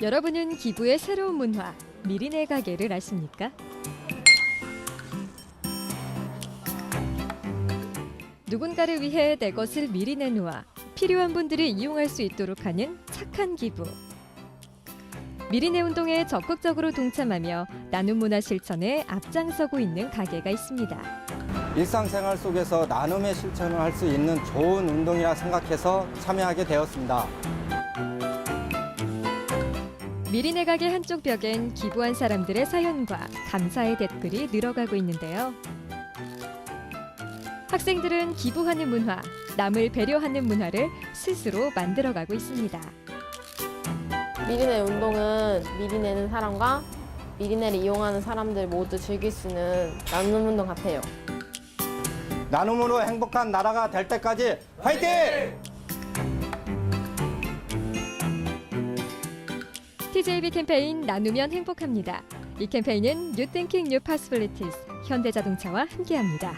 여러분은 기부의 새로운 문화 미리네 가게를 아십니까? 누군가를 위해 내 것을 미리 내놓아 필요한 분들이 이용할 수 있도록 하는 착한 기부. 미리네 운동에 적극적으로 동참하며 나눔 문화 실천에 앞장서고 있는 가게가 있습니다. 일상생활 속에서 나눔의 실천을 할 수 있는 좋은 운동이라 생각해서 참여하게 되었습니다. 미리네 가게 한쪽 벽엔 기부한 사람들의 사연과 감사의 댓글이 늘어가고 있는데요. 학생들은 기부하는 문화, 남을 배려하는 문화를 스스로 만들어가고 있습니다. 미리네 운동은 미리 내는 사람과 미리네를 이용하는 사람들 모두 즐길 수 있는 나눔 운동 같아요. 나눔으로 행복한 나라가 될 때까지 화이팅! TJB 캠페인 나누면 행복합니다. 이 캠페인은 뉴 띵킹 뉴 파스빌리티스 현대자동차와 함께합니다.